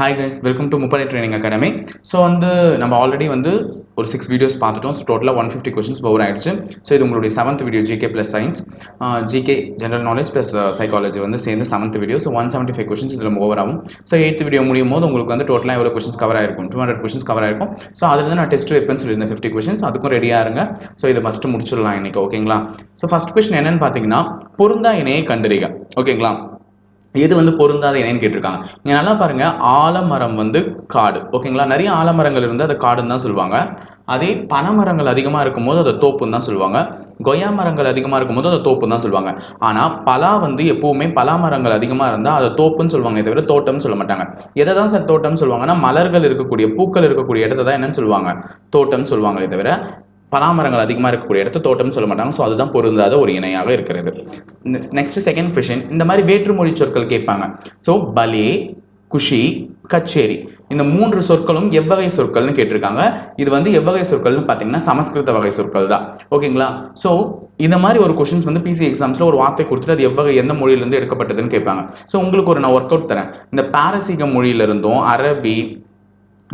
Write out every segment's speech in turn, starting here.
Hi guys welcome to Muppadai training academy so வந்து நம்ம already வந்து ஒரு சிக்ஸ் வீடியோஸ் பார்த்துட்டோம். ஸோ டோட்டலாக ஒன் ஃபிஃப்டி கொஷின்ஸ் பவர் ஆகிடுச்சு ஸோ இது உங்களுடைய seventh video GK plus science GK general knowledge plus psychology வந்து சேர்ந்து seventh video so one seventy five questions இதில் ஓவர் ஆகும். ஸோ எயித்து வீடியோ முடியும் போது உங்களுக்கு வந்து டோட்டலாக எவ்வளோ கொஷின்ஸ் கவர் ஆயிருக்கும்? டூ ஹண்ட்ரட் கொஷின்ஸ் கவர் ஆயிருக்கும். ஸோ அதுலேருந்து நான் டெஸ்ட் வைப்பேன்னு சொல்லியிருந்தேன் ஃபிஃப்டி கொஷின்ஸ் அதுக்கும் ரெடியாக இருங்க. ஸோ இதை ஃபஸ்ட்டு முடிச்சிடலாம் இன்னைக்கு ஓகேங்களா ஸோ ஃபஸ்ட் கொஷின் என்னன்னு பார்த்தீங்கன்னா பொருந்தா இணையை கண்டறிக ஓகேங்களா எது வந்து பொருந்தாத இணைன்னு கேட்டிருக்காங்க. நீங்கள் நல்லா பாருங்க ஆலமரம் வந்து காடு. ஓகேங்களா? நிறைய ஆலமரங்கள் இருந்து அதை காடுன்னு தான் சொல்லுவாங்க. அதே பனைமரங்கள் அதிகமாக இருக்கும்போது அதை தோப்புன்னு தான் சொல்லுவாங்க. கொய்யா மரங்கள் அதிகமாக இருக்கும்போது அதை தோப்புன்னு தான் சொல்லுவாங்க. ஆனால் பலா வந்து எப்போவுமே பலா மரங்கள் அதிகமாக இருந்தால் அதை தோப்புன்னு சொல்லுவாங்க தவிர தோட்டம்னு சொல்ல மாட்டாங்க. எதை தான் சார் தோட்டம்னு சொல்லுவாங்கன்னா மலர்கள் இருக்கக்கூடிய பூக்கள் இருக்கக்கூடிய இடத்த தான் என்னன்னு சொல்லுவாங்க. தோட்டம்னு சொல்லுவாங்களே தவிர பலாமரங்கள் அதிகமாக இருக்கக்கூடிய இடத்த தோட்டம்னு சொல்ல மாட்டாங்க. ஸோ அதுதான் பொருந்தாத ஒரு இணையாக இருக்கிறது. நெக்ஸ்ட் செகண்ட் கொஷின் இந்த மாதிரி வேற்றுமொழி சொற்கள் கேட்பாங்க. ஸோ பலே குஷி கச்சேரி. இந்த மூன்று சொற்களும் எவ்வகை சொற்கள்னு கேட்டிருக்காங்க. இது வந்து எவ்வகை சொற்கள்னு பார்த்தீங்கன்னா சமஸ்கிருத வகை சொற்கள் தான். ஓகேங்களா? ஸோ இந்த மாதிரி ஒரு கொஷின்ஸ் வந்து பிசி எக்ஸாம்ஸில் ஒரு வார்த்தை கொடுத்துட்டு அது எவ்வகை எந்த மொழியிலேருந்து எடுக்கப்பட்டதுன்னு கேட்பாங்க. ஸோ உங்களுக்கு ஒரு நான் ஒர்க் அவுட் தரேன். இந்த பாரசீக மொழியிலிருந்தும் அரபி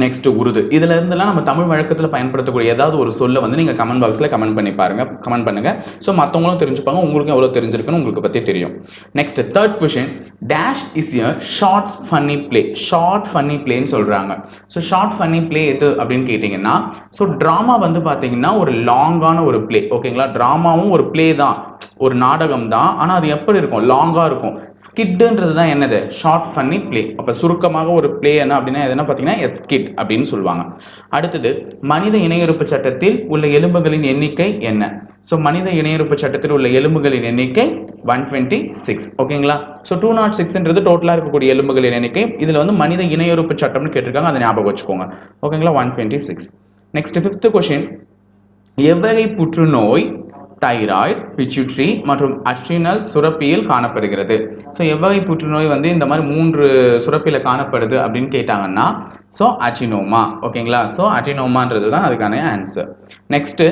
நெக்ஸ்ட் உருது. இதுல இருந்தெல்லாம் நம்ம தமிழ் வழக்கத்தில் பயன்படுத்தக்கூடிய ஏதாவது ஒரு சொல்ல வந்து நீங்க கமெண்ட் பாக்ஸ்ல கமெண்ட் பண்ணி பாருங்க. கமெண்ட் பண்ணுங்க. ஸோ மற்றவங்களும் தெரிஞ்சுப்பாங்க. உங்களுக்கும் எவ்வளோ தெரிஞ்சிருக்குன்னு உங்களுக்கு பத்தி தெரியும். Next third question dash is a short funny play short funny பிளேன்னு சொல்றாங்க. ஸோ ஷார்ட் ஃபன்னி பிளே எது அப்படின்னு கேட்டிங்கன்னா ஸோ ட்ராமா வந்து பார்த்தீங்கன்னா ஒரு லாங்கான ஒரு பிளே ஓகேங்களா ட்ராமாவும் ஒரு பிளே தான். ஒரு நாடகம் தான் ஆனால் அது எப்படி இருக்கும்? லாங்காக இருக்கும். ஸ்கிட்டுன்றது தான் என்னது? ஷார்ட் ஃபன்னி ப்ளே அப்போ சுருக்கமாக ஒரு ப்ளே என்ன அப்படின்னா எதுனா பார்த்தீங்கன்னா எஸ்கிட் அப்படின்னு சொல்லுவாங்க. அடுத்தது மனித இணையறுப்பு சட்டத்தில் உள்ள எலும்புகளின் எண்ணிக்கை என்ன? ஸோ மனித இணையறுப்பு சட்டத்தில் உள்ள எலும்புகளின் எண்ணிக்கை ஒன் டுவெண்ட்டி சிக்ஸ் ஓகேங்களா ஸோ டூ நாட் சிக்ஸ்ன்றது டோட்டலாக இருக்கக்கூடிய எலும்புகளின் எண்ணிக்கை. இதில் வந்து மனித இணையறுப்பு சட்டம்னு கேட்டிருக்காங்க. அதை ஞாபகம் வச்சுக்கோங்க. ஓகேங்களா one twenty six next fifth question எவ்வகை புற்றுநோய் தைராய்டு பிச்சுட்ரி மற்றும் அட்ரினல் சுரப்பியில் காணப்படுகிறது. ஸோ எவ்வகை புற்றுநோய் வந்து இந்த மாதிரி மூன்று சுரப்பியில் காணப்படுது அப்படின்னு கேட்டாங்கன்னா ஸோ அட்டினோமா ஓகேங்களா ஸோ அட்டினோமான்றது தான் அதுக்கான ஆன்சர் நெக்ஸ்ட்டு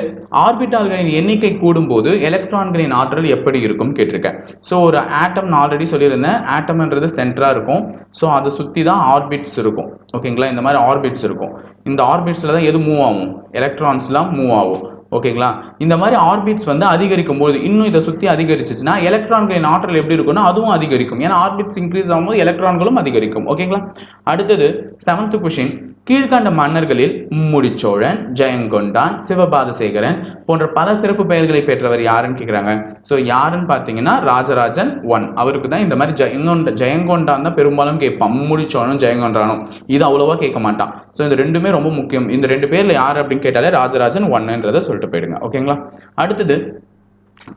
ஆர்பிட்டால்களின் எண்ணிக்கை கூடும்போது எலக்ட்ரான்களின் ஆற்றல் எப்படி இருக்கும் கேட்டிருக்கேன். ஸோ ஒரு ஆட்டம் நான் ஆல்ரெடி சொல்லியிருந்தேன். ஆட்டம்ன்றது சென்டராக இருக்கும். ஸோ அதை சுற்றி தான் ஆர்பிட்ஸ் இருக்கும். ஓகேங்களா இந்த மாதிரி ஆர்பிட்ஸ் இருக்கும். இந்த ஆர்பிட்ஸில் தான் எது மூவ் ஆகும்? எலக்ட்ரான்ஸ்லாம் மூவ் ஆகும். ஓகேங்களா? இந்த மாதிரி ஆர்பிட்ஸ் வந்து அதிகரிக்கும் போது இன்னும் இதை சுற்றி அதிகரிச்சிச்சுன்னா எலக்ட்ரான்களின் ஆற்றல் எப்படி இருக்கும்னா அதுவும் அதிகரிக்கும். ஏன்னா ஆர்பிட்ஸ் இன்க்ரீஸ் ஆகும்போது எலக்ட்ரான்களும் அதிகரிக்கும். ஓகேங்களா? அடுத்தது செவன்த் கொஷின் கீழ்கண்ட மன்னர்களில் மும்முடிச்சோழன் ஜெயங்கொண்டான் சிவபாதசேகரன் போன்ற பல சிறப்பு பெயர்களை பெற்றவர் யாருன்னு கேட்குறாங்க ஸோ யாருன்னு பார்த்தீங்கன்னா ராஜராஜன் ஒன். அவருக்கு தான் இந்த மாதிரி ஜெயங்கொண்ட ஜெயங்கொண்டான் தான் பெரும்பாலும் கேட்பான் மும்முடிச்சோழனும் ஜெயங்கொண்டானும். இது அவ்வளோவா கேட்க மாட்டான். ஸோ இந்த ரெண்டுமே ரொம்ப முக்கியம். இந்த ரெண்டு பேரில் யார் அப்படின்னு கேட்டாலே ராஜராஜன் ஒன்னுன்றதை சொல்லிட்டு போயிடுங்க. ஓகேங்களா அடுத்தது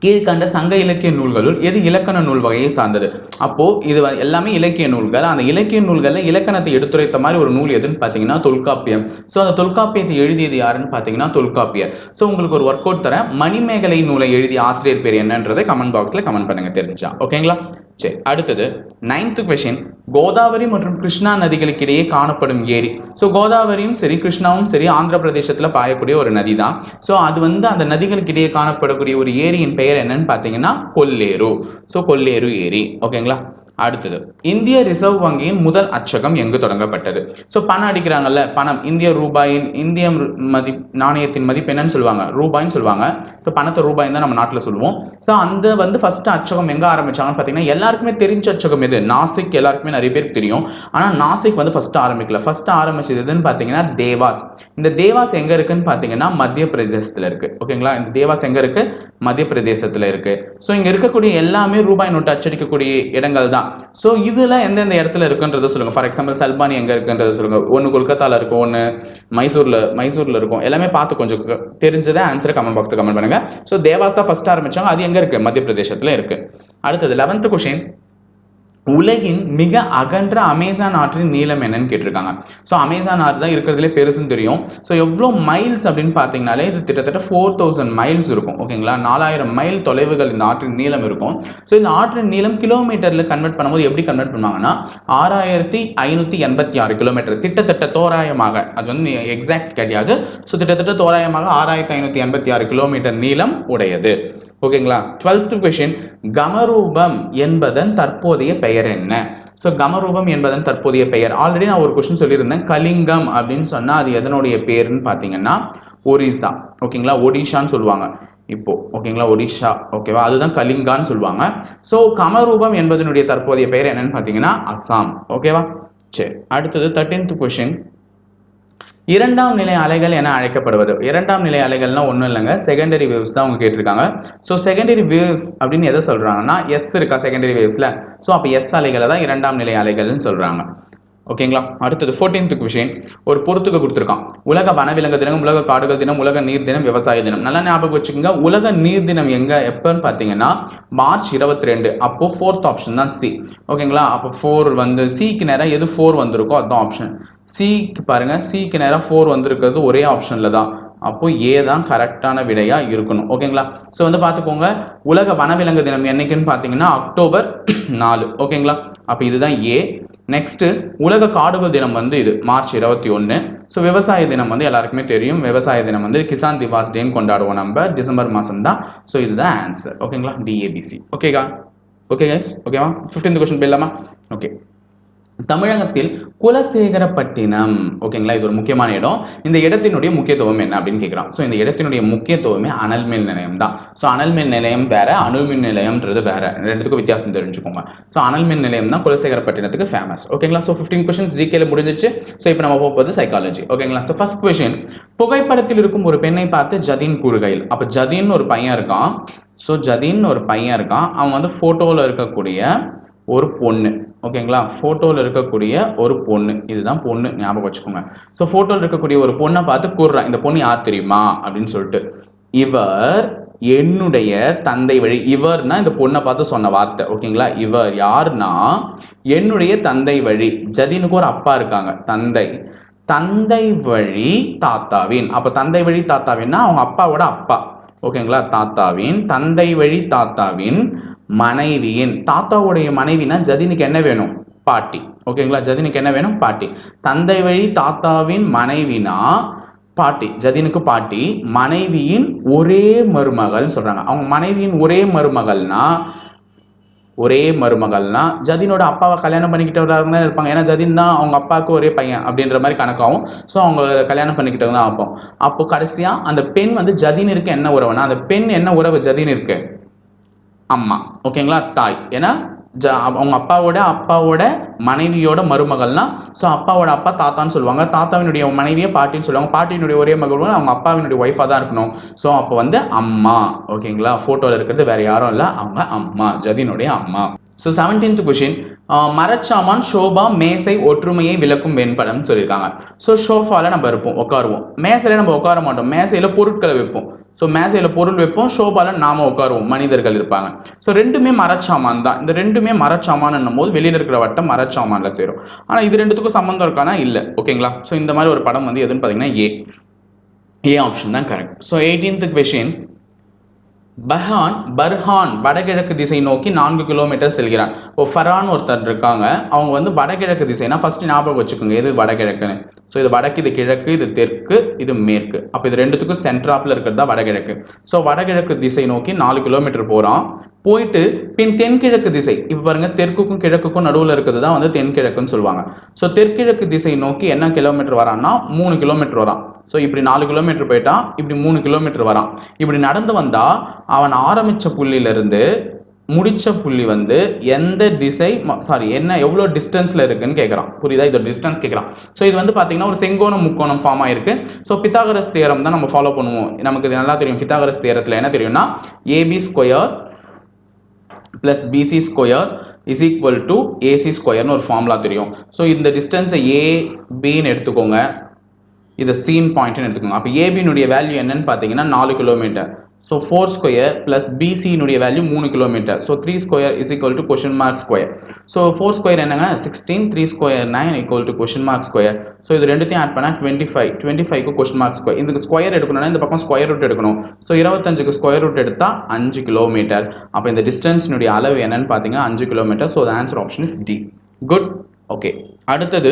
கீழ்கண்ட சங்க இலக்கிய நூல்களுள் எது இலக்கண நூல் வகையை சார்ந்தது? அப்போ இது எல்லாமே இலக்கிய நூல்கள். அந்த இலக்கிய நூல்களில் இலக்கணத்தை எடுத்துரைத்த மாதிரி ஒரு நூல் எதுன்னு பார்த்தீங்கன்னா தொல்காப்பியம். ஸோ அந்த தொல்காப்பியத்தை எழுதியது யாருன்னு பார்த்தீங்கன்னா தொல்காப்பியர். ஸோ உங்களுக்கு ஒரு ஒர்க் அவுட் தரேன். மணிமேகலை நூலை எழுதிய ஆசிரியர் பேர் என்னன்றதை கமெண்ட் பாக்ஸில் கமெண்ட் பண்ணுங்க தெரிஞ்சா. ஓகேங்களா சரி அடுத்தது நைன்த்து கொஷின் கோதாவரி மற்றும் கிருஷ்ணா நதிகளுக்கு இடையே காணப்படும் ஏரி. ஸோ கோதாவரியும் சரி கிருஷ்ணாவும் சரி ஆந்திர பிரதேசத்தில் பாயக்கூடிய ஒரு நதி தான் ஸோ அது வந்து அந்த நதிகளுக்கு இடையே காணப்படக்கூடிய ஒரு ஏரியின் பெயர் என்னன்னு பார்த்தீங்கன்னா கொல்லேரு ஸோ கொல்லேரு ஏரி. ஓகேங்களா அடுத்தது இந்திய ரிசர்வ் வங்கியின் முதல் அச்சகம் எங்கு தொடங்கப்பட்டது? ஸோ பணம் அடிக்கிறாங்கல்ல பணம் இந்திய ரூபாயின் இந்திய மதி நாணயத்தின் மதிப்பு என்னன்னு சொல்லுவாங்க ரூபாய்ன்னு சொல்லுவாங்க. ஸோ பணத்தை ரூபாய் தான் நம்ம நாட்டில் சொல்லுவோம். ஸோ அந்த வந்து ஃபர்ஸ்ட் அச்சகம் எங்கே ஆரம்பிச்சாங்கன்னு பார்த்தீங்கன்னா எல்லாருக்குமே தெரிஞ்ச அச்சகம் எது? நாசிக் எல்லாருக்குமே நிறைய பேருக்கு தெரியும். ஆனால் நாசிக் வந்து ஃபர்ஸ்ட் ஆரம்பிக்கல. ஃபர்ஸ்ட் ஆரம்பிச்சது எதுன்னு பார்த்தீங்கன்னா தேவாஸ். இந்த தேவாஸ் எங்கே இருக்குன்னு பார்த்தீங்கன்னா மத்திய பிரதேசத்தில் இருக்குது ஓகேங்களா? இந்த தேவாஸ் எங்கே இருக்குது மத்திய பிரதேசத்தில் இருக்குது ஸோ இங்கே இருக்கக்கூடிய எல்லாமே ரூபாய் நோட்டு அச்சடிக்கக்கூடிய இடங்கள் தான் ஸோ இதில் எந்தெந்த இடத்துல இருக்குன்றதை சொல்லுங்க. ஃபார் எக்ஸாம்பிள் சல்பானி எங்கே இருக்குன்றதை சொல்லுங்க. ஒன்று கொல்கத்தாவில் இருக்கும் ஒன்று மைசூரில் மைசூரில் இருக்கும். எல்லாமே பார்த்து கொஞ்சம் தெரிஞ்சதை ஆன்சரை கமெண்ட் பாக்ஸில் கமெண்ட் பண்ணுங்க. ஸோ தேவாஸ் தான் ஃபர்ஸ்ட் ஆரம்பிச்சாங்க. அது எங்கே இருக்கு? மத்திய பிரதேசத்தில் இருக்கு. அடுத்தது லெவன்த் கொஷின் உலகின் மிக அகன்ற அமேசான் ஆற்றின் நீளம் என்னன்னு கேட்டிருக்காங்க. ஸோ அமேசான் ஆறு தான் இருக்கிறதுலே பெருசுன்னு தெரியும். ஸோ எவ்வளோ மைல்ஸ் அப்படின்னு பார்த்தீங்கனாலே இது கிட்டத்தட்ட ஃபோர் தௌசண்ட் மைல்ஸ் இருக்கும். ஓகேங்களா? நாலாயிரம் மைல் தொலைவுகள் இந்த ஆற்றின் நீளம் இருக்கும். ஸோ இந்த ஆற்றின் நீளம் கிலோமீட்டரில் கன்வெர்ட் பண்ணும்போது எப்படி கன்வெர்ட் பண்ணுவாங்கன்னா ஆறாயிரத்தி ஐநூற்றி எண்பத்தி ஆறு கிலோமீட்டர் கிட்டத்தட்ட தோராயமாக. அது வந்து எக்ஸாக்ட் கிடையாது ஸோ கிட்டத்தட்ட தோராயமாக ஆறாயிரத்தி ஐநூற்றி எண்பத்தி ஆறு கிலோமீட்டர் நீளம் உடையது. ஓகேங்களா? டுவெல்த் கொஷின் கமரூபம் என்பதன் தற்போதைய பெயர் என்ன? ஸோ கமரூபம் என்பதன் தற்போதைய பெயர். ஆல்ரெடி நான் ஒரு கொஸ்டின் சொல்லியிருந்தேன். கலிங்கம் அப்படின்னு சொன்னால் அது எதனுடைய பேருன்னு பார்த்தீங்கன்னா ஒரிசா. ஓகேங்களா? ஒடிஷான்னு சொல்லுவாங்க. இப்போ ஓகேங்களா? ஒடிஷா. ஓகேவா? அதுதான் கலிங்கான்னு சொல்லுவாங்க. ஸோ கமரூபம் என்பதனுடைய தற்போதைய பெயர் என்னன்னு பார்த்தீங்கன்னா அசாம். ஓகேவா? சரி. அடுத்தது தேர்ட்டீன்த் கொஷின் இரண்டாம் நிலை அலைகள் என அழைக்கப்படுவது. இரண்டாம் நிலை அலைகள்னா ஒன்றும் இல்லைங்க. செகண்டரி வேவ்ஸ் தான் அவங்க கேட்டிருக்காங்க. ஸோ செகண்டரி வேவ்ஸ் அப்படின்னு எதை சொல்கிறாங்கன்னா எஸ் இருக்கா செகண்டரி வேவ்ஸில் ஸோ அப்போ எஸ் அலைகளை தான் இரண்டாம் நிலை அலைகள்னு சொல்கிறாங்க ஓகேங்களா? அடுத்தது ஃபோர்டீன்த் விஷயம் ஒரு பொறுத்துக்கு கொடுத்துருக்கான். உலக வனவிலங்கு தினம் உலக காடுகள் தினம் உலக நீர் தினம் விவசாய தினம். நல்லா ஞாபகம் வச்சுக்கோங்க. உலக நீர் தினம் எங்கே? எப்போன்னு பார்த்தீங்கன்னா மார்ச் இருபத்தி ரெண்டு அப்போது ஃபோர்த் ஆப்ஷன் தான் சி ஓகேங்களா? அப்போ ஃபோர் வந்து சிக்கு நேரம் எது ஃபோர் வந்திருக்கோ அதுதான் ஆப்ஷன் சிக்கு பாருங்கள் சிக்கு நேரம் ஃபோர் வந்திருக்கிறது ஒரே ஆப்ஷனில் தான். அப்போ ஏ தான் கரெக்டான விடையாக இருக்கணும். ஓகேங்களா ஸோ வந்து பார்த்துக்கோங்க உலக வனவிலங்கு தினம் என்னைக்குன்னு பார்த்தீங்கன்னா அக்டோபர் நாலு. ஓகேங்களா அப்போ இதுதான் ஏ நெக்ஸ்ட்டு உலக காடுகள் தினம் வந்து இது மார்ச் இருபத்தி ஒன்று ஸோ விவசாய தினம் வந்து எல்லாருக்குமே தெரியும். விவசாய தினம் வந்து கிசான் திவாஸ் டேன்னு கொண்டாடுவோம் நம்ம. டிசம்பர் மாதம் தான் ஸோ இதுதான் ஆன்சர் ஓகேங்களா டிஏபிசி ஓகேக்கா ஓகே கைஸ் ஓகேவா ஃபிஃப்டீன்த் கொஸ்டின் போயிடலாமா? ஓகே தமிழகத்தில் குலசேகரப்பட்டினம். ஓகேங்களா? இது ஒரு முக்கியமான இடம். இந்த இடத்தினுடைய முக்கியத்துவம் என்ன அப்படின்னு கேட்குறான் ஸோ இந்த இடத்தினுடைய முக்கியத்துவமே அனல் மின் நிலையம் தான். ஸோ அனல் மின் நிலையம் வேற அணுமின் நிலையம்ன்றது வேற. ரெண்டுத்துக்கும் வித்தியாசம் தெரிஞ்சுக்கோங்க. ஸோ அனல் மின் நிலையம் தான் குலசேகரப்பட்டினத்துக்கு ஃபேமஸ் ஓகேங்களா? ஸோ ஃபிஃப்டீன் கொஸ்டின்ஸ் ஜிகேல முடிஞ்சிச்சு. ஸோ இப்போ நம்ம போக சைக்காலஜி ஓகேங்களா? ஸோ ஃபர்ஸ்ட் கொஸ்டின் புகைப்படத்தில் இருக்கும் ஒரு பெண்ணை பார்த்து ஜதீன் கூறுகையில். அப்போ ஜதீன் ஒரு பையன் இருக்கான். ஸோ ஜதீன் ஒரு பையன் இருக்கான். அவன் வந்து ஃபோட்டோவில் இருக்கக்கூடிய ஒரு பொண்ணு. ஓகேங்களா? ஃபோட்டோவில் இருக்கக்கூடிய ஒரு பொண்ணு. இதுதான் பொண்ணு. ஞாபகம் வச்சுக்கோங்க. ஸோ ஃபோட்டோவில் இருக்கக்கூடிய ஒரு பொண்ணை பார்த்து கூறுறான் இந்த பொண்ணு யார் தெரியுமா? அப்படின்னு சொல்லிட்டு. இவர் என்னுடைய தந்தை வழி இவர்னா இந்த பொண்ணை பார்த்து சொன்ன வார்த்தை. ஓகேங்களா? இவர் யாருன்னா என்னுடைய தந்தை வழி. ஜதினுக்கு ஒரு அப்பா இருக்காங்க. தந்தை. தந்தை வழி தாத்தாவின். அப்போ தந்தை வழி தாத்தாவின்னா அவங்க அப்பாவோட அப்பா. ஓகேங்களா? தாத்தாவின். தந்தை வழி தாத்தாவின். மனைவியின் தாத்தாவுடைய மனைவினா ஜதினுக்கு என்ன வேணும்? பாட்டி. ஓகேங்களா? ஜதினுக்கு என்ன வேணும்? பாட்டி. தந்தை வழி தாத்தாவின் மனைவினா பாட்டி. ஜதினுக்கு பாட்டி. மனைவியின் ஒரே மருமகள்னு சொல்றாங்க. அவங்க மனைவியின் ஒரே மருமகள்னா ஒரே மருமகள்னா ஜதினோட அப்பாவை கல்யாணம் பண்ணிக்கிட்டவராக தான் இருப்பாங்க. ஏன்னா ஜதின் தான் அவங்க அப்பாவுக்கு ஒரே பையன் அப்படின்ற மாதிரி கணக்காகும். ஸோ அவங்க கல்யாணம் பண்ணிக்கிட்டவங்க தான் அப்போ. அப்போ கடைசியாக அந்த பெண் வந்து ஜதினிற்கு என்ன உறவுனா அந்த பெண் என்ன உறவு ஜதினிற்கு? அம்மா. ஓகேங்களா தாய். ஏன்னா ஜ அவங்க அப்பாவோட அப்பாவோட மனைவியோட மருமகள்னா ஸோ அப்பாவோட அப்பா தாத்தான்னு சொல்லுவாங்க. தாத்தாவினுடைய மனைவியை பாட்டின்னு சொல்லுவாங்க. பாட்டியினுடைய ஒரே மகள் அவங்க அப்பாவினுடைய ஒய்ஃபாக தான் இருக்கணும். ஸோ அப்போ வந்து அம்மா. ஓகேங்களா ஃபோட்டோவில் இருக்கிறது வேற யாரும் இல்லை. அவங்க அம்மா. ஜதினுடைய அம்மா. ஸோ செவன்டீன்த் கொஷின் மரச்சாமான் ஷோபா மேசை ஒற்றுமையை விளக்கும் வெண்படம்னு சொல்லியிருக்காங்க. ஸோ ஷோஃபாவில் நம்ம இருப்போம் உட்காருவோம். மேசையில் நம்ம உட்கார மாட்டோம். மேசையில் பொருட்களை வைப்போம். ஸோ மேசையில் பொருள் வைப்போம் ஷோபால நாம உட்காருவோம் மனிதர்கள் இருப்பாங்க. ஸோ ரெண்டுமே மரச்சாமான் தான். இந்த ரெண்டுமே மரச்சாமான் போது வெளியில் இருக்கிற வட்டம் மரச்சாமான்ல சேரும். ஆனால் இது ரெண்டுத்துக்கும் சம்மந்தம் இருக்கானா? இல்லை. ஓகேங்களா? ஸோ இந்த மாதிரி ஒரு படம் வந்து எதுன்னு பார்த்தீங்கன்னா ஏ ஏ ஆப்ஷன் தான் கரெக்ட் ஸோ எயிட்டீன்த் கொஷின் பஹான் பர்ஹான் வடகிழக்கு திசை நோக்கி நான்கு கிலோமீட்டர் செல்கிறான். இப்போ ஃபரான் ஒருத்தர் இருக்காங்க. அவங்க வந்து வடகிழக்கு திசைனா ஃபர்ஸ்ட் ஞாபகம் வச்சுக்கோங்க. எது வடகிழக்குன்னு? ஸோ இது வடக்கு இது கிழக்கு இது தெற்கு இது மேற்கு. அப்போ இது ரெண்டுத்துக்கும் சென்ட்ராப்பில் இருக்கிறது தான் வடகிழக்கு. ஸோ வடகிழக்கு திசை நோக்கி நாலு கிலோமீட்டர் போகிறான் போயிட்டு பின் தென்கிழக்கு திசை. இப்போ பாருங்க தெற்குக்கும் கிழக்குக்கும் நடுவில் இருக்கிறது தான் வந்து தென்கிழக்குன்னு சொல்லுவாங்க. ஸோ தெற்கிழக்கு திசை நோக்கி என்ன கிலோமீட்டர் வரான்னா மூணு கிலோமீட்டர் வரான். ஸோ இப்படி நாலு கிலோமீட்டர் போயிட்டான் இப்படி மூணு கிலோமீட்டர் வரான். இப்படி நடந்து வந்தால் அவன் ஆரம்பித்த புள்ளியிலிருந்து முடித்த புள்ளி வந்து எந்த திசை சாரி என்ன எவ்வளோ டிஸ்டன்ஸில் இருக்குன்னு கேட்குறான் புரியுதா? இதோட டிஸ்டன்ஸ் கேட்குறான் ஸோ இது வந்து பார்த்தீங்கன்னா ஒரு செங்கோணம் முக்கோணம் ஃபார்ம் ஆயிருக்கு. ஸோ பித்தாகரஸ் தேரம் தான் நம்ம ஃபாலோ பண்ணுவோம். நமக்கு இது நல்லா தெரியும். பித்தாகரஸ் தேரத்தில் என்ன தெரியும்னா AB square plus BC square is equal to AC ஸ்கொயர்னு ஒரு ஃபார்முலா தெரியும். ஸோ இந்த டிஸ்டன்ஸை ஏ பின்னு எடுத்துக்கோங்க. இதை சீன் பாயிண்ட்னு எடுத்துக்கோங்க. அப்போ ஏபியினுடைய வேல்யூ என்னன்னு பார்த்தீங்கன்னா நாலு kilometre so four square plus பிசியினுடைய value மூணு kilometre so three square is equal to question mark square so four square என்னங்க? Sixteen three square nine equal to question mark square so இது ரெண்டுத்தையும் add பண்ணால் twenty five twenty ஃபைவ்க்கு question mark square இதுக்கு square எடுக்கணும்னா இந்த பக்கம் square root எடுக்கணும். ஸோ இருபத்தஞ்சுக்கு ஸ்கொயர் ரூட் எடுத்தால் அஞ்சு கிலோமீட்டர் அப்போ இந்த டிஸ்டன்ஸினுடைய அளவு என்னன்னு பார்த்தீங்கன்னா அஞ்சு kilometre so answer option is D good okay அடுத்தது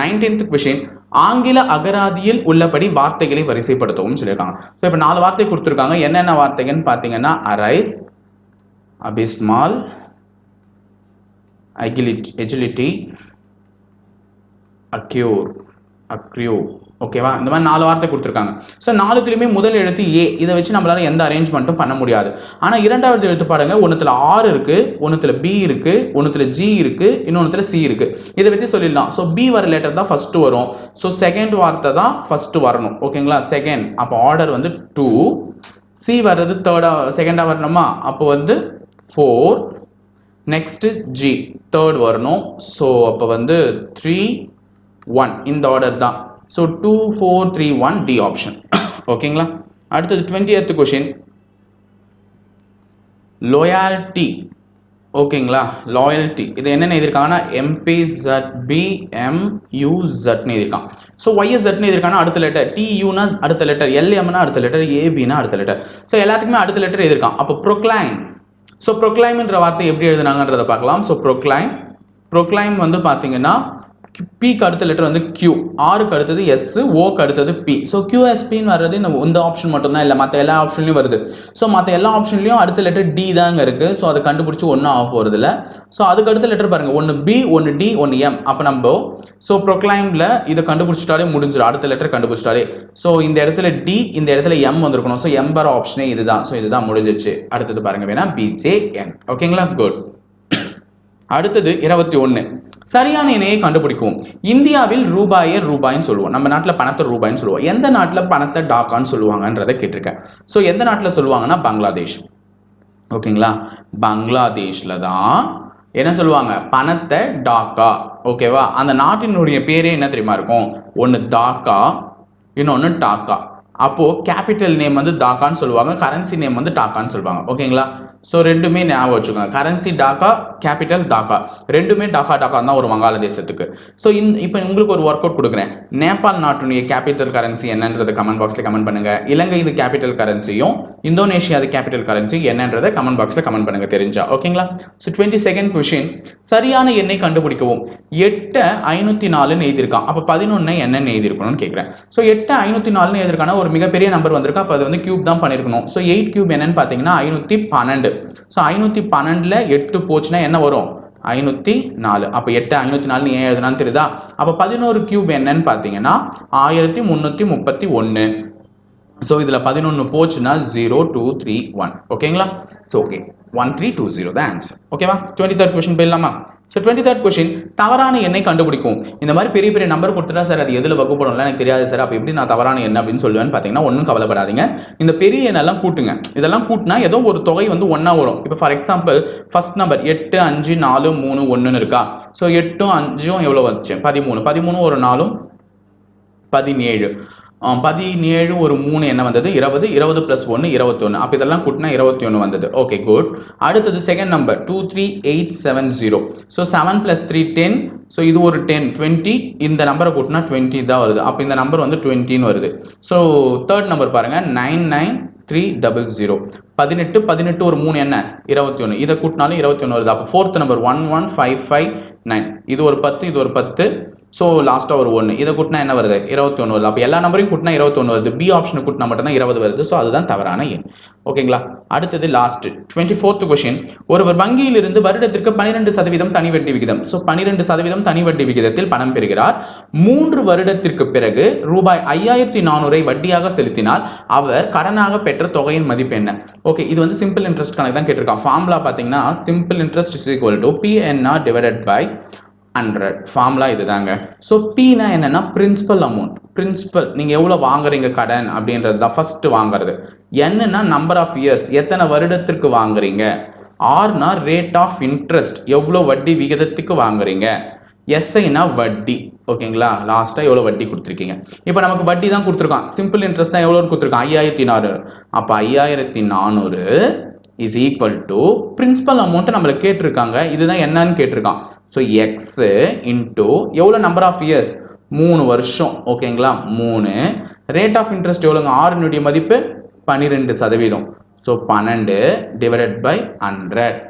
நைன்டீன்த் கொஷின் ஆங்கில அகராதியில் உள்ளபடி வார்த்தைகளை வரிசைப்படுத்தவும் சொல்லியிருக்காங்க. ஸோ இப்போ நாலு வார்த்தை கொடுத்துருக்காங்க. என்னென்ன வார்த்தைகள்னு பார்த்தீங்கன்னா அரைஸ் அபிஸ்மால் அகிலிட் எஜிலிட்டி அக்யூர் அக்ரியூ ஓகேவா இந்த மாதிரி நாலு வார்த்தை கொடுத்துருக்காங்க. ஸோ நாலுத்துலேயுமே முதல் எழுத்து ஏ இதை வச்சு நம்மளால எந்த அரேஞ்ச்மெண்ட்டும் பண்ண முடியாது. ஆனால் இரண்டாவது எழுத்து பாருங்க. ஒன்றுத்தில் ஆர் இருக்குது ஒன்றுத்தில் பி இருக்குது ஒன்றுத்தில் ஜி இருக்குது இன்னொன்றுத்தில் சி இருக்குது இதை வச்சு சொல்லிடலாம். ஸோ பி வர லெட்டர் தான் ஃபஸ்ட்டு வரும். ஸோ செகண்ட் வார்த்தை தான் ஃபஸ்ட்டு வரணும். ஓகேங்களா செகண்ட் அப்போ ஆர்டர் வந்து டூ சி வர்றது தேர்டா செகண்டாக வரணுமா? அப்போ வந்து ஃபோர் நெக்ஸ்ட்டு ஜி தேர்ட் வரணும். ஸோ அப்போ வந்து த்ரீ ஒன் இந்த ஆர்டர் தான். So two four three one D option ஓகேங்களா அடுத்தது டுவெண்ட்டி எய்த் கொஷின் லோயாலிட்டி ஓகேங்களா லாயல்ட்டி இது என்னென்ன எழுதியிருக்காங்கன்னா MP Z P M U ஜட்னு எழுதியிருக்கான் ஸோ ஒய்எஸ்எட்னு எழுதியிருக்காங்கன்னா அடுத்த லெட்டர் டி யூனா அடுத்த லெட்டர் எல்எம்னா அடுத்த லெட்டர் ஏபினா அடுத்த லெட்டர் ஸோ எல்லாத்துக்குமே அடுத்த லெட்டர் எழுதியிருக்கான் அப்போ ப்ரொக்ளைம் ஸோ ப்ரொக்ளைம்ன்ற வார்த்தை எப்படி எழுதுனாங்கன்றதை பார்க்கலாம். ஸோ ப்ரொக்ளைம் ப்ரொக்ளைம் வந்து பார்த்தீங்கன்னா பிக்கு அடுத்த லெட்டர் வந்து கியூ ஆருக்கு அடுத்தது எஸ் ஓக்கு அடுத்தது பி ஸோ கியூஎஸ்பின்னு வர்றது இந்த இந்த ஆப்ஷன் மட்டும்தான். இல்லை மற்ற எல்லா ஆப்ஷன்லையும் வருது. ஸோ மற்ற எல்லா ஆப்ஷன்லையும் அடுத்த லெட்டர் டி தாங்க இருக்கு. ஸோ அதை கண்டுபிடிச்சி ஒன்றும் ஆக போகிறது இல்லை ஸோ அதுக்கு அடுத்த லெட்டர் பாருங்க. ஒன்று பி ஒன்று டி ஒன்று எம் அப்போ நம்ம ஸோ ப்ரொக்ளைமில் இதை கண்டுபிடிச்சிட்டாலே முடிஞ்சிடும். அடுத்த லெட்டர் கண்டுபிடிச்சிட்டாலே. ஸோ இந்த இடத்துல டி இந்த இடத்துல எம் வந்திருக்கணும். ஸோ எம் வர ஆப்ஷனே இதுதான். ஸோ இதுதான் முடிஞ்சிச்சு. அடுத்தது பாருங்க வேணா பிஜே என் ஓகேங்களா குட் அடுத்தது இருபத்தி ஒன்று சரியான இணையை கண்டுபிடிக்கும் இந்தியாவில் ரூபாயை ரூபாய்ன்னு சொல்லுவோம். நம்ம நாட்டில் பணத்தை ரூபாய்ன்னு சொல்லுவோம். எந்த நாட்டில் பணத்தை டாக்கான்னு சொல்லுவாங்கன்றதை கேட்டிருக்கேன். ஸோ எந்த நாட்டில் சொல்லுவாங்கன்னா பங்களாதேஷ். ஓகேங்களா? பங்களாதேஷில் தான் என்ன சொல்லுவாங்க? பணத்தை டாக்கா. ஓகேவா? அந்த நாட்டினுடைய பேரே என்ன தெரியுமா இருக்கும்? ஒன்று தாக்கா இன்னொன்று டாக்கா. அப்போது கேபிட்டல் நேம் வந்து தாக்கான்னு சொல்லுவாங்க. கரன்சி நேம் வந்து டாக்கான்னு சொல்லுவாங்க. ஓகேங்களா? ஸோ ரெண்டுமே ஞாபகம் வச்சுக்கோங்க. கரன்சி டாக்கா கேபிட்டல் டாக்கா ரெண்டுமே டாக்கா டாக்கா தான் ஒரு வங்காளதேசத்துக்கு. ஸோ இந்த இப்போ உங்களுக்கு ஒரு ஒர்க் அவுட் கொடுக்குறேன். நேபாள் நாட்டுடைய கேபிட்டல் கரன்சி என்னன்றதை கமெண்ட் பாக்ஸில் கமெண்ட் பண்ணுங்க. இலங்கை இது கேபிட்டல் கரன்சியும் இந்தோனேஷியா அது கேபிட்டல் கரன்சி என்னன்றதை கமெண்ட் பாக்ஸில் கமெண்ட் பண்ணுங்க. தெரிஞ்சா. ஓகேங்களா ஸோ டுவெண்ட்டி செகண்ட் கொஷின் சரியான எண்ணை கண்டுபிடிக்கவும். எட்டு ஐநூற்றி நாலுன்னு எழுதியிருக்கான். அப்போ பதினொன்று என்னென்னு எழுதியிருக்கணும்னு கேட்குறேன். ஸோ எட்டு ஐநூற்றி நாலுன்னு எழுதியிருக்கான? ஒரு மிகப்பெரிய நம்பர் வந்திருக்கு. அப்போ அது வந்து கியூப் தான் பண்ணியிருக்கணும். ஸோ எயிட் கியூப் என்னன்னு பார்த்தீங்கன்னா ஐநூற்றி பன்னெண்டு. ஸோ ஐநூற்றி பன்னெண்டில் எட்டு போச்சுன்னா என்ன வரும்? ஐநூற்றி நாலு. அப்போ எட்டு ஐநூற்றி நாலு ஏன் எழுதுனான்னு தெரியுதா? அப்போ பதினோரு கியூப் என்னன்னு பார்த்தீங்கன்னா ஆயிரத்தி முந்நூற்றி முப்பத்தி ஒன்று ஸோ இதில் பதினொன்று போச்சுன்னா ஜீரோ டூ த்ரீ ஒன் ஓகேங்களா so okay one three two zero தான் ஆன்சர் ஓகேவா டுவெண்ட்டி தேர்ட் கொஷின் போயிடலாமா? ஸோ டுவெண்ட்டி தேர்ட் கொஷின் தவறான எண்ணை கண்டுபிடிக்கும். இந்த மாதிரி பெரிய பெரிய நம்பர் கொடுத்துட்டா சார் அது எதில் வகுப்படும்ல எனக்கு தெரியாது சார் அப்போ எப்படி நான் தவறான எண்ணை அப்படின்னு சொல்லுவேன்னு பார்த்தீங்கன்னா ஒன்றும் கவலைப்படாதீங்க. இந்த பெரிய எண்ணெல்லாம் கூட்டுங்க. இதெல்லாம் கூட்டினா ஏதோ ஒரு தொகை வந்து ஒன்றா வரும். இப்போ ஃபார் எக்ஸாம்பிள் ஃபர்ஸ்ட் நம்பர் எட்டு அஞ்சு நாலு மூணு ஒன்றுன்னு இருக்கா? ஸோ எட்டும் அஞ்சும் எவ்வளோ வந்துச்சு? பதிமூணு. பதிமூணு ஒரு நாலும் பதினேழு. பதினேழு ஒரு மூணு என்ன வந்தது? இருபது இருபது ப்ளஸ் ஒன்று இருபத்தொன்று அப்போ இதெல்லாம் கூட்டினா இருபத்தி ஒன்று வந்தது. ஓகே குட் அடுத்தது second number two three eight seven zero so seven plus three ten so இது ஒரு டென் டுவெண்ட்டி இந்த நம்பரை கூட்டினா டுவெண்ட்டி தான் வருது. அப்போ இந்த நம்பர் வந்து டுவெண்ட்டின்னு வருது. ஸோ தேர்ட் நம்பர் பாருங்கள் nine nine three double zero பதினெட்டு பதினெட்டு ஒரு மூணு என்ன? இருபத்தி ஒன்று இதை கூட்டினாலும் இருபத்தி ஒன்று வருது. அப்போ fourth number one one five five nine இது ஒரு பத்து இது ஒரு பத்து. ஸோ லாஸ்ட்டாக ஒரு ஒன்று இதை கூட்டினா என்ன வருது? இருபத்தொன்று வருது. அப்போ எல்லா நம்பரையும் கூட்டினா இருபத்தொன்று வருது. பி ஆப்ஷனை கூட்டினா மட்டும்தான் இருபது வருது. ஸோ அதுதான் தவறான எண். ஓகேங்களா அடுத்தது லாஸ்ட் டுவெண்ட்டி ஃபோர்த் கொஷின் ஒருவர் வங்கியிலிருந்து வருடத்திற்கு பன்னிரெண்டு சதவீதம் தனி வட்டி விகிதம். ஸோ பன்னிரெண்டு சதவீதம் தனி வட்டி விகிதத்தில் பணம் பெறுகிறார். மூன்று வருடத்திற்கு பிறகு ரூபாய் ஐயாயிரத்தி நானூறை வட்டியாக செலுத்தினால் அவர் கடனாக பெற்ற தொகையின் மதிப்பு என்ன? ஓகே இது வந்து சிம்பிள் இன்ட்ரெஸ்ட் கணக்கு தான் கேட்டிருக்கான். ஃபார்முலா பார்த்தீங்கன்னா simple interest is equal to PNR divided by hundred formula இதுதாங்க. ஸோ பினா என்னன்னா பிரின்சிபல் அமௌண்ட் பிரின்சிபல் நீங்கள் எவ்வளோ வாங்குறீங்க கடன் அப்படின்றது தான் ஃபர்ஸ்ட் வாங்குறது. என்னன்னா நம்பர் ஆஃப் இயர்ஸ் எத்தனை வருடத்திற்கு வாங்குறீங்க? ஆர்னா ரேட் ஆஃப் இன்ட்ரெஸ்ட் எவ்வளோ வட்டி விகிதத்துக்கு வாங்குறீங்க? எஸ்ஐனா வட்டி. ஓகேங்களா லாஸ்ட்டாக எவ்வளோ வட்டி கொடுத்துருக்கீங்க? இப்போ நமக்கு வட்டி தான் கொடுத்துருக்கான். சிம்பிள் இன்ட்ரெஸ்ட் தான் எவ்வளோ கொடுத்துருக்கான்? ஐயாயிரத்தி நானூறு. அப்போ ஐயாயிரத்தி நானூறு இஸ் ஈக்குவல் டு பிரின்சிபல் அமௌண்ட்டை நம்மளை கேட்டிருக்காங்க. இதுதான் என்னன்னு கேட்டிருக்கான். ஸோ எக்ஸு இன்ட்டு எவ்வளோ நம்பர் ஆஃப் இயர்ஸ் மூணு வருஷம். ஓகேங்களா மூணு. ரேட் ஆஃப் இன்ட்ரெஸ்ட் எவ்வளோங்க ஆறுனுடைய மதிப்பு பன்னிரெண்டு சதவீதம். ஸோ பன்னெண்டு டிவைடட் பை ஹண்ட்ரட்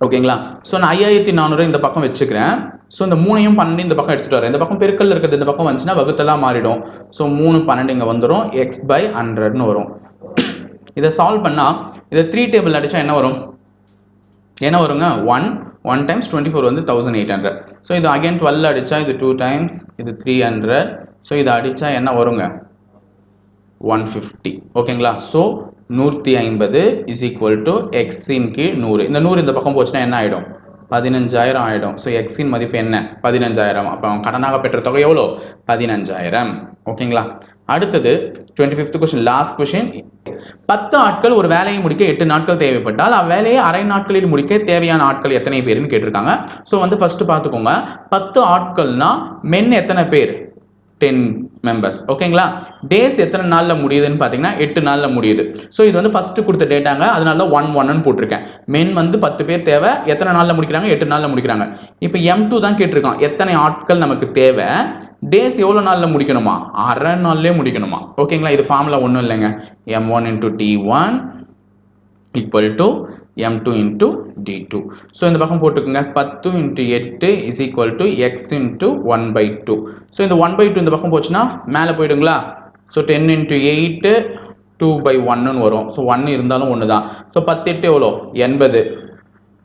ஓகேங்களா ஸோ நான் ஐயாயிரத்தி நானூறு இந்த பக்கம் வச்சுக்கிறேன். ஸோ இந்த மூணையும் பன்னெண்டு இந்த பக்கம் எடுத்துகிட்டு வரேன். இந்த பக்கம் பெருக்கல் இருக்கிறது இந்த பக்கம் வந்துச்சுன்னா வகுத்தெல்லாம் மாறிடும். ஸோ மூணு பன்னெண்டு இங்கே வந்துடும் எக்ஸ் பை ஹண்ட்ரட்னு வரும். இதை சால்வ் பண்ணால் இதை த்ரீ டேபிள் அடித்தா என்ன வரும்? என்ன வருங்க? One one times twenty four வந்து தௌசண்ட் எயிட் ஹண்ட்ரட் ஸோ இது அகைன் டுவெல் அடித்தா இது டூ டைம்ஸ் இது த்ரீ ஹண்ட்ரட் ஸோ இது அடித்தா என்ன வருங்க? ஒன் ஃபிஃப்டி ஓகேங்களா ஸோ நூற்றி ஐம்பது இஸ் ஈக்குவல் டு எக்ஸின் கீழ் நூறு. இந்த நூறு இந்த பக்கம் போச்சுன்னா என்ன ஆகிடும் பதினஞ்சாயிரம் ஆகிடும் ஸோ எக்ஸின் மதிப்பு என்ன? பதினஞ்சாயிரம். அப்போ அவன் கடனாக பெற்ற தொகை எவ்வளோ? பதினஞ்சாயிரம். ஓகேங்களா அடுத்தது twenty fifth question last question பத்து ஆட்கள் ஒரு வேலையை முடிக்க எட்டு நாட்கள் தேவைப்பட்டால் அவ்வேலையை அரை நாட்களில் முடிக்க தேவையான ஆட்கள் எத்தனை பேருன்னு கேட்டிருக்காங்க. ஸோ வந்து ஃபர்ஸ்ட் பார்த்துக்கோங்க. பத்து ஆட்கள்னா மென் எத்தனை பேர்? டென் மெம்பர்ஸ் ஓகேங்களா டேஸ் எத்தனை நாளில் முடியுதுன்னு பார்த்தீங்கன்னா எட்டு நாளில் முடியுது. ஸோ இது வந்து ஃபர்ஸ்ட் கொடுத்த டேட்டாங்க அதனால தான் ஒன் ஒன்னு போட்டிருக்கேன். மென் வந்து பத்து பேர் தேவை. எத்தனை நாளில் முடிக்கிறாங்க? எட்டு நாளில் முடிக்கிறாங்க. இப்போ எம் டூ தான் கேட்டிருக்கான். எத்தனை ஆட்கள் நமக்கு தேவை? டேஸ் எவ்வளோ நாளில் முடிக்கணுமா? அரை நாள்லேயே முடிக்கணுமா? ஓகேங்களா இது ஃபார்முலா ஒன்றும் இல்லைங்க. M one into D one equal to M two into D two so இந்த பக்கம் போட்டுக்கோங்க. பத்து இன்ட்டு எட்டு is equal to X into one by two so இந்த ஒன் பை டூ இந்த பக்கம் போச்சுன்னா மேலே போயிடுங்களா? So ten into eight two by ஒன்னுன்னு வரும். ஸோ ஒன்று இருந்தாலும் ஒன்று தான் ஸோ பத்து எட்டு எவ்வளோ எண்பது.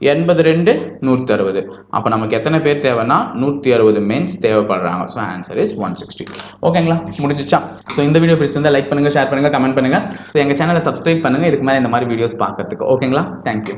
எண்பது ரெண்டு நூற்றி அறுபது அப்போ நமக்கு எத்தனை பேர் தேவைன்னா நூற்றி அறுபது mens தேவைப்படுறாங்க so answer is one sixty ஓகேங்களா முடிஞ்சிச்சா? ஸோ இந்த வீடியோ பிடிச்சிருந்தா லைக் பண்ணுங்கள் ஷேர் பண்ணுங்கள் கமெண்ட் பண்ணுங்கள் ஸோ எங்கள் சேனலை சப்ஸ்கிரைப் பண்ணுங்கள் இதுக்கு மேலே இந்த மாதிரி வீடியோஸ் பார்க்கறதுக்கு. ஓகேங்களா தேங்க்யூ